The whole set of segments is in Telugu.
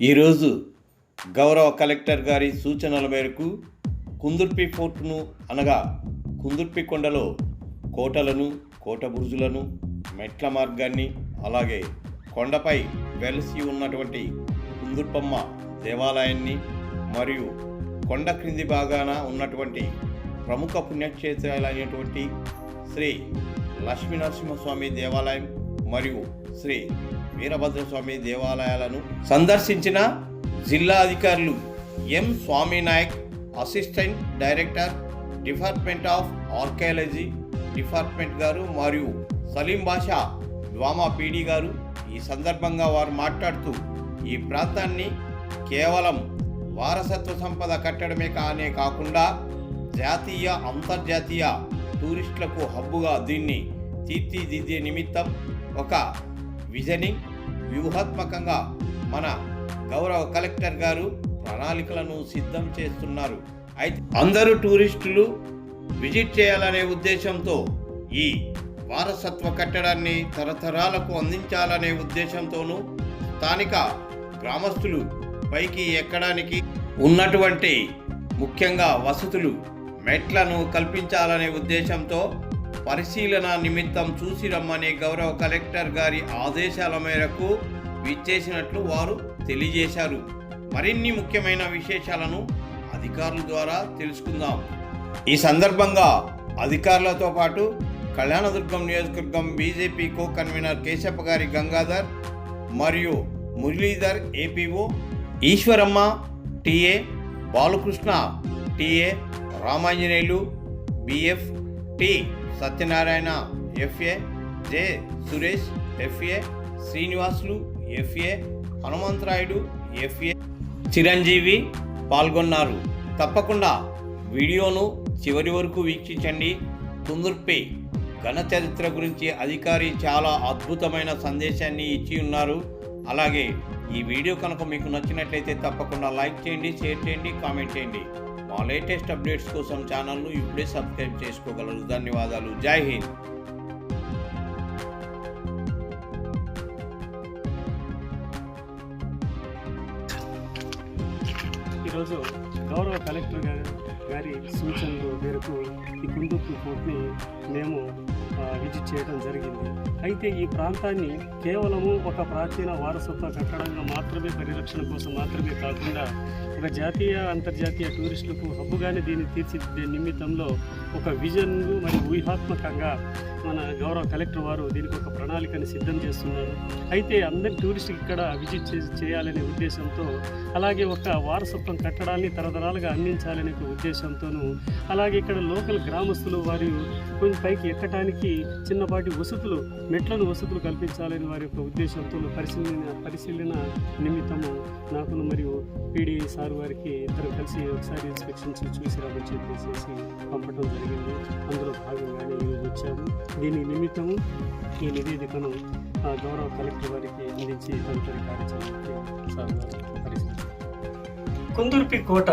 ఈరోజు గౌరవ కలెక్టర్ గారి సూచనల మేరకు కుందుర్పి ఫోర్టును అనగా కుందుర్పి కొండలో కోటలను కోట బురుజులను మెట్ల మార్గాన్ని అలాగే కొండపై వెలసి ఉన్నటువంటి కుందుర్పమ్మ దేవాలయాన్ని మరియు కొండ క్రింది భాగాన ఉన్నటువంటి ప్రముఖ పుణ్యక్షేత్రాలైనటువంటి శ్రీ లక్ష్మీనరసింహస్వామి దేవాలయం మరియు శ్రీ వీరభద్రస్వామి దేవాలయాలను సందర్శించిన జిల్లా అధికారులు M Swami Nayak assistant director department of archaeology department garu మరియు సలీం బాషా ద్వామా పీడి గారు ఈ సందర్భంగా వారు మాట్లాడుతూ ఈ ప్రాంతాన్ని కేవలం వారసత్వ సంపద కట్టడమే కానే కాకుండా జాతీయ అంతర్జాతీయ టూరిస్టులకు హబ్బుగా దీన్ని తీర్చిదిద్దే నిమిత్తం ఒక విజనింగ్ వ్యూహాత్మకంగా మన గౌరవ కలెక్టర్ గారు ప్రణాళికలను సిద్ధం చేస్తున్నారు. అయితే అందరూ టూరిస్టులు విజిట్ చేయాలనే ఉద్దేశంతో ఈ వారసత్వ కట్టడాన్ని తరతరాలకు అందించాలనే ఉద్దేశంతోనూ స్థానిక గ్రామస్తులు పైకి ఎక్కడానికి ఉన్నటువంటి ముఖ్యంగా వసతులు మెట్లను కల్పించాలనే ఉద్దేశంతో పరిశీలన నిమిత్తం చూసి రమ్మని గౌరవ కలెక్టర్ గారి ఆదేశాల మేరకు విచ్చేసినట్లు వారు తెలియజేశారు. మరిన్ని ముఖ్యమైన విశేషాలను అధికారుల ద్వారా తెలుసుకుందాం. ఈ సందర్భంగా అధికారులతో పాటు కళ్యాణదుర్గం నియోజకవర్గం బీజేపీ కో కన్వీనర్ కేశప్ప గారి గంగాధర్ మరియు Muralidhar APO Eshwaramma TA Balakrishna TA Ramanjaneyulu BF T Satyanarayana FA J Suresh FA Srinivasulu FA Hanumantharayudu FA Chiranjeevi పాల్గొన్నారు. తప్పకుండా వీడియోను చివరి వరకు వీక్షించండి. కుందుర్పే ఘన చరిత్ర గురించి అధికారి చాలా అద్భుతమైన సందేశాన్ని ఇచ్చి ఉన్నారు. అలాగే ఈ వీడియో కనుక మీకు నచ్చినట్లయితే తప్పకుండా లైక్ చేయండి షేర్ చేయండి కామెంట్ చేయండి. మా లేటెస్ట్ అప్డేట్స్ కోసం ఛానల్ను ఇప్పుడే సబ్స్క్రైబ్ చేసుకోగలరు. ధన్యవాదాలు. జై హింద్. ఈరోజు గౌరవ కలెక్టర్ గారు గారి సూచనలు మేరకు ఈ కుందుర్పి ఫోర్ట్ని మేము ఆ, విజిట్ చేయడం జరిగింది. అయితే ఈ ప్రాంతాన్ని కేవలము ఒక ప్రాచీన వారసత్వ కట్టడంగా మాత్రమే పరిరక్షణ కోసం మాత్రమే కాకుండా ఒక జాతీయ అంతర్జాతీయ టూరిస్టులకు హబ్బుగానే దీన్ని తీర్చిదిద్దే నిమిత్తంలో ఒక విజన్ మరియు ఊహాత్మకంగా మన గౌరవ కలెక్టర్ వారు దీనికి ఒక ప్రణాళికను సిద్ధం చేస్తున్నారు. అయితే అందరి టూరిస్ట్ ఇక్కడ విజిట్ చే- చేయాలనే ఉద్దేశంతో అలాగే ఒక వారసత్వం కట్టడాన్ని తరతరాలుగా అందించాలనే ఒక ఉద్దేశంతోనూ అలాగే ఇక్కడ లోకల్ గ్రామస్తులు వారు కొంచెం పైకి ఎక్కడానికి చిన్నపాటి వసతులు మెట్లను వసతులు కల్పించాలని వారి యొక్క ఉద్దేశంతో పరిశీలన పరిశీలన నిమిత్తము నాకును మరియు పీడీ సార్ వారికి ఇద్దరు కలిసి ఒకసారి ఇన్స్పెక్షన్స్ చూసి రామని చెప్పేసి పంపడం జరిగింది. అందులో భాగంగానే ఈరోజు వచ్చాము. దీని నిమిత్తము ఈ నివేదికను ఆ, గౌరవ కలెక్టర్ వారికి అందించి తదుపరి కార్యాచరణకి సార్ వారు పరిశీలించారు కుందుర్పి కోట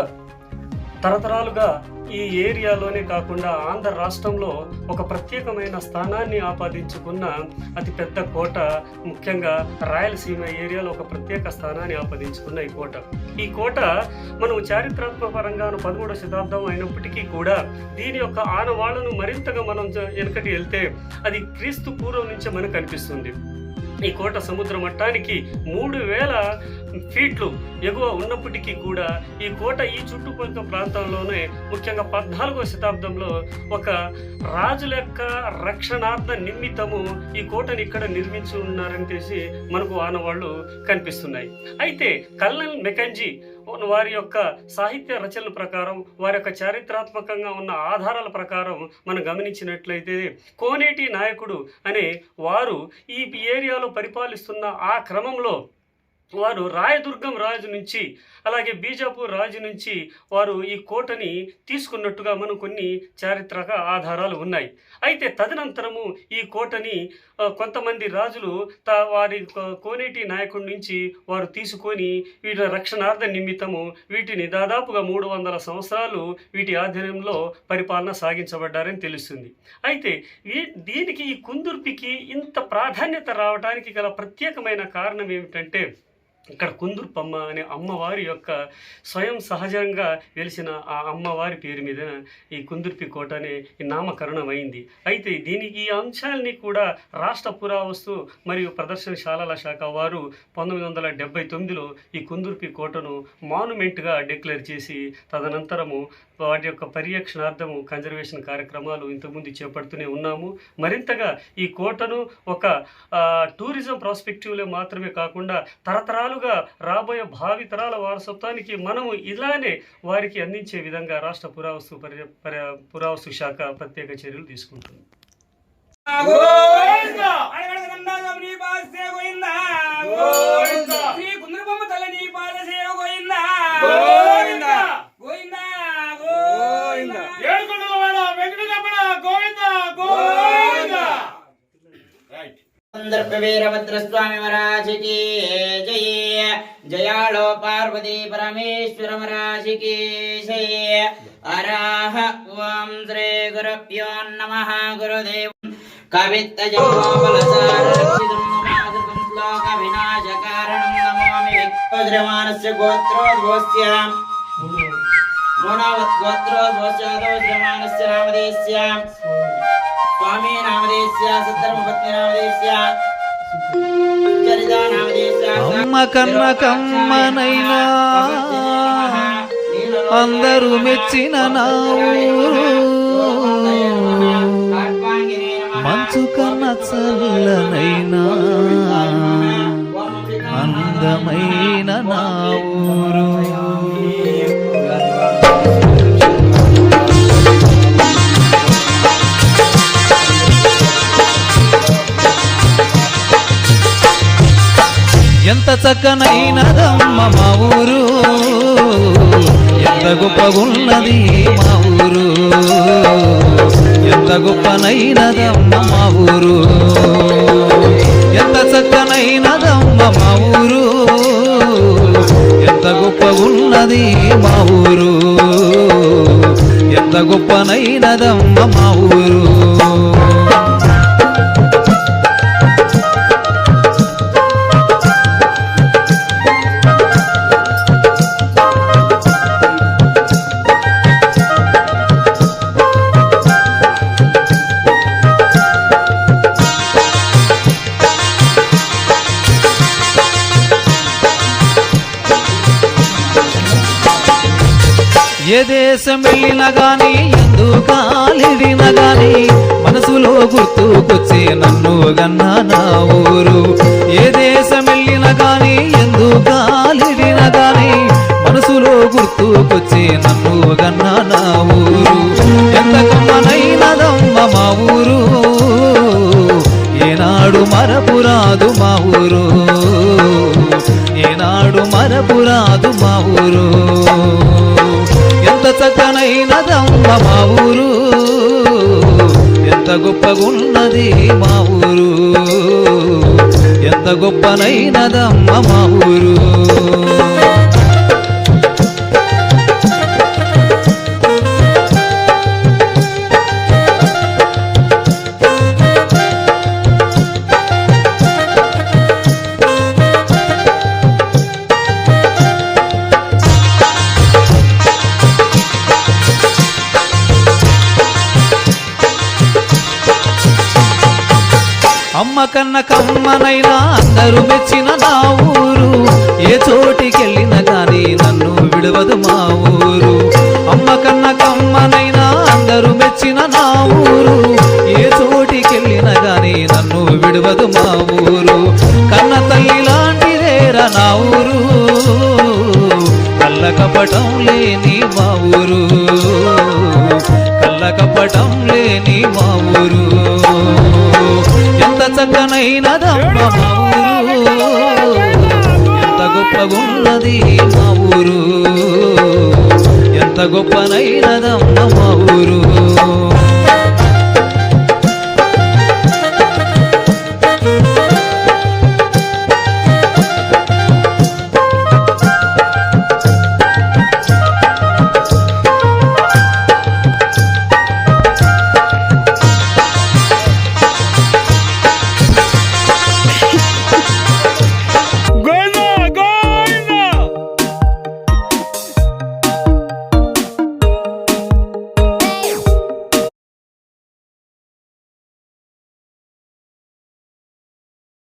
తరతరాలుగా ఈ ఏరియాలోనే కాకుండా ఆంధ్ర రాష్ట్రంలో ఒక ప్రత్యేకమైన స్థానాన్ని ఆపాదించుకున్న అతిపెద్ద కోట ముఖ్యంగా రాయలసీమ ఏరియాలో ఒక ప్రత్యేక స్థానాన్ని ఆపాదించుకున్న ఈ కోట. ఈ కోట మనం చారిత్రాత్మక పరంగా పదమూడవ శతాబ్దం అయినప్పటికీ కూడా దీని యొక్క ఆనవాళ్ళను మరింతగా మనం వెనకటి వెళ్తే అది క్రీస్తు పూర్వం నుంచే మనకు కనిపిస్తుంది. ఈ కోట సముద్ర మట్టానికి మూడు వేల ఫీట్లు ఎగువ ఉన్నప్పటికీ కూడా ఈ కోట ఈ చుట్టుపక్కల ప్రాంతంలోనే ముఖ్యంగా పద్నాలుగో శతాబ్దంలో ఒక రాజుల యొక్క రక్షణార్థ నిమిత్తము ఈ కోటను ఇక్కడ నిర్మించి ఉన్నారని తెలిసి మనకు ఆనవాళ్ళు కనిపిస్తున్నాయి. అయితే కల్నల్ మెకంజీ వారి యొక్క సాహిత్య రచనల ప్రకారం వారి యొక్క చారిత్రాత్మకంగా ఉన్న ఆధారాల ప్రకారం మనం గమనించినట్లయితే కోనేటి నాయకుడు అనే వారు ఈ ఏరియాలో పరిపాలిస్తున్న ఆ క్రమంలో వారు రాయదుర్గం రాజు నుంచి అలాగే బీజాపూర్ రాజు నుంచి వారు ఈ కోటని తీసుకున్నట్టుగా మనం కొన్ని చారిత్రక ఆధారాలు ఉన్నాయి. అయితే తదనంతరము ఈ కోటని కొంతమంది రాజులు తా వారి కోనేటి నాయకుడి నుంచి వారు తీసుకొని వీటి రక్షణార్థ నిమిత్తము వీటిని దాదాపుగా మూడు వందల సంవత్సరాలు వీటి ఆధ్వర్యంలో పరిపాలన సాగించబడ్డారని తెలుస్తుంది. అయితే దీనికి ఈ కుందుర్పికి ఇంత ప్రాధాన్యత రావడానికి గల ప్రత్యేకమైన కారణం ఏమిటంటే ఇక్కడ కుందుర్పమ్మ అనే అమ్మవారి యొక్క స్వయం సహజంగా వెలిసిన ఆ అమ్మవారి పేరు మీద ఈ కుందుర్పి కోట అనే ఈ నామకరణమైంది. అయింది అయితే దీనికి ఈ అంశాలని కూడా రాష్ట్ర పురావస్తు మరియు ప్రదర్శనశాలల శాఖ వారు పంతొమ్మిది వందల డెబ్బై తొమ్మిదిలో ఈ కుందుర్పి కోటను మానుమెంట్గా డిక్లేర్ చేసి తదనంతరము వాటి యొక్క పర్యవేక్షణార్థము కన్జర్వేషన్ కార్యక్రమాలు ఇంతకుముందు చేపడుతూనే ఉన్నాము. మరింతగా ఈ కోటను ఒక టూరిజం ప్రాస్పెక్టివ్లో మాత్రమే కాకుండా తరతరాలుగా రాబోయే భావితరాల వారసత్వానికి మనము ఇలానే వారికి అందించే విధంగా రాష్ట్ర పురావస్తు పర్య పురావస్తు శాఖ ప్రత్యేక చర్యలు తీసుకుంటుంది. గోవింద అడగడగండాగం నీ పాద సేవ గోవింద గోవింద శ్రీ కుందరబొమ్మ తల నీ పాద సేవ గోవింద గోవింద గోవింద గోవింద ఏడుకొండలవాడ వెంకటరమణ గోవింద గోవింద రైట్ వీరభద్రస్వామి మహారాజుకి జయ జయాళో పార్వతీ పరమేశ్వర మహారాజుకి జయ అరాహ ఓం శ్రీ గురుభ్యో నమ గురుదేవ కవిత్తజోబలసారక్షితం శ్లోక వినాశకారణం నమామి విద్రమానస్య గోత్రోద్భోస్య నామదేశ్య నామదేశ్య అమ్మ కన్న కమ్మనైనా అందరూ మెచ్చిన నా ఊరు మంచు కన్న చల్లనైనా ఎంత చక్కనైనదమ్మ మా ఊరు. ఎంత గొప్పగున్నది మా ఊరు. ఎంత గొప్పనైనదమ్మ మా ఊరు. ఎంత చక్కనైనదమ్మ మా ఊరు. ఎంత గొప్పగున్నది మా ఊరు. ఎంత గొప్పనైనదమ్మ మా ఊరు. ఏ దేశం వెళ్ళినా గాని ఎందు కాలిడినా గాని మనసులో గుర్తుకొచ్చే నన్ను గన్నా నా ఊరు. ఏ దేశం వెళ్ళినా గాని ఎందు కాలిడినా గాని మనసులో గుర్తుకొచ్చే నన్ను గన్నా నా ఊరు. ఎంత కమ్మనైనదమ్మ మా ఊరు. ఏనాడు మరపురాదు మా ఊరు. ఏనాడు మరపురాదు మా ఊరు. చక్కనైనదమ్మ మా ఊరు. ఎంత గొప్పగున్నది మా ఊరు. ఎంత గొప్పనైనదమ్మ మా ఊరు. అమ్మ కన్న కమ్మనైనా అందరూ మెచ్చిన నా ఊరు. ఏ చోటికెళ్ళిన గాని నన్ను విడవదు మా ఊరు. అమ్మ కన్న కమ్మనైనా అందరూ మెచ్చిన నా ఊరు. ఏ చోటికెళ్ళిన గాని నన్ను విడవదు మా ఊరు. కన్న తల్లి లాంటిదేరా నా ఊరు. కళ్ళ కపటం లేని మా ఊరు. కళ్ళ కపటం లేని మా ఊరు. చక్కనైనదమ్మ మా ఊరు ఎంత గొప్పగున్నది మా ఊరు ఎంత గొప్పనైనదమ్మ మా ఊరు